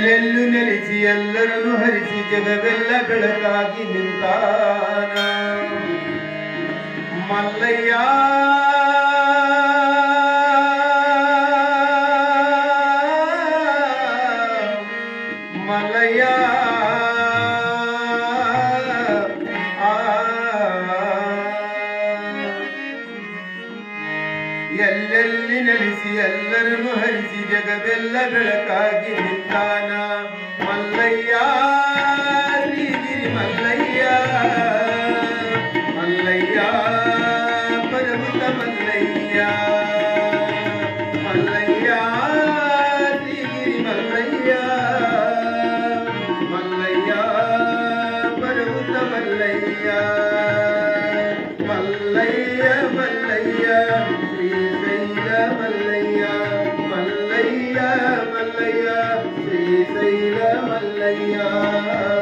ಎಲ್ಲೆಲ್ಲೂ ನೆಲೆಸಿ ಎಲ್ಲರನ್ನು ಹರಿಸಿ ಜಗವೆಲ್ಲ ಬೆಳಕಾಗಿ ನಿಂತಾನ ಮಲ್ಲಯ್ಯ ಎಲ್ಲೆಲ್ಲಿ ನೆಲೆಸಿ ಎಲ್ಲರನ್ನು ಹರಿಸಿ ಜಗದೆಲ್ಲ ಬೆಳಕಾಗಿ ನಿಂತಾನ ಮಲ್ಲಯ್ಯ ಶ್ರೀಗಿರಿ ಮಲ್ಲಯ್ಯ ಮಲ್ಲಯ್ಯ ಪರಮುತ ಮಲ್ಲಯ್ಯ ಮಲ್ಲಯ್ಯ ಶ್ರೀಗಿರಿ ಮಲ್ಲಯ್ಯ ಮಲ್ಲಯ್ಯ ಪರಮುತ ಮಲ್ಲಯ್ಯ Maria.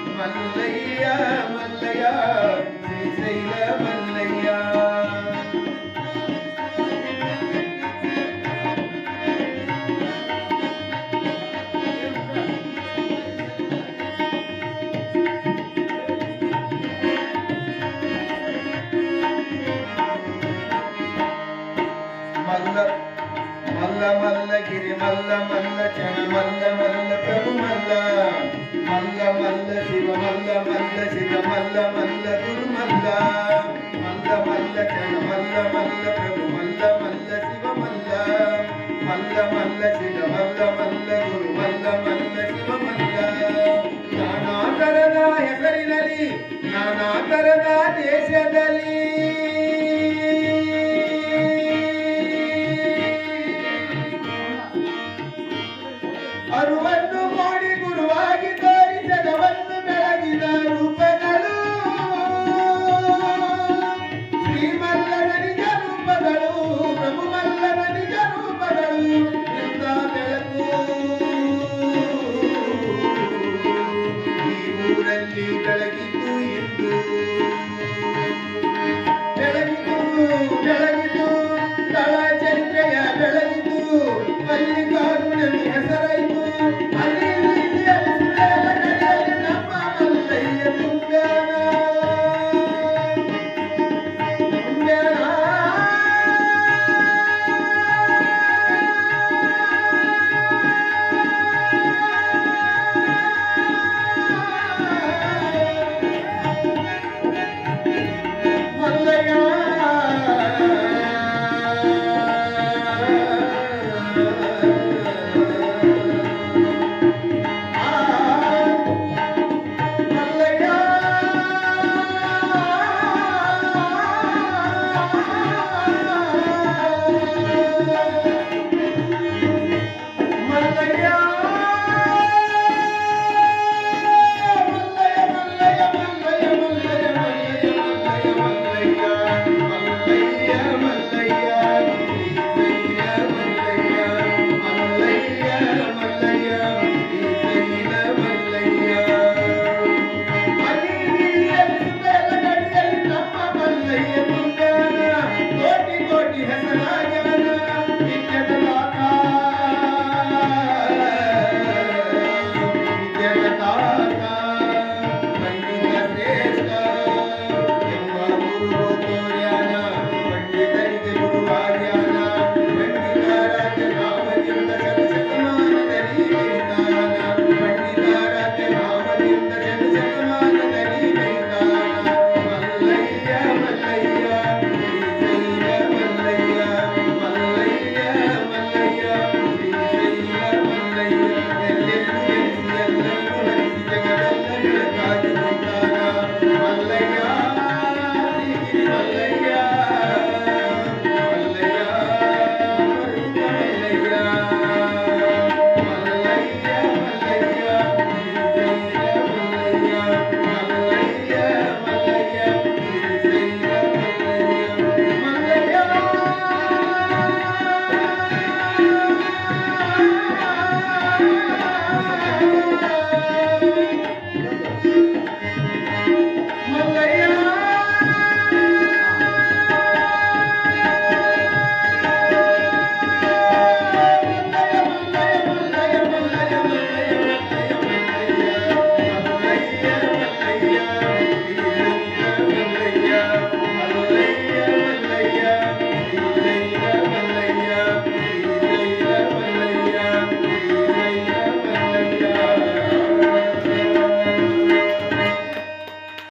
மல்லையா மல்லையா செய்த மல்லையா மல்ல மல்ல மல்ல கிரி மல்ல மல்ல சன மல்ல மல்ல మల్ల శివ మల్ల మల్ల శివ మల్ల మల్ల గురు మల్ల మల్ల మల్ల జన మల్ల మల్ల ప్రభు మల్ల మల్ల శివ మల్ల మల్ల మల్ల శివ మల్ల మల్ల గురు మల్ల మల్ల శివ మల్ల ನಾನಾ ತರದ ಹೆಸರಿನಲ್ಲಿ ನಾನಾ ತರದ ದೇಶದಲ್ಲಿ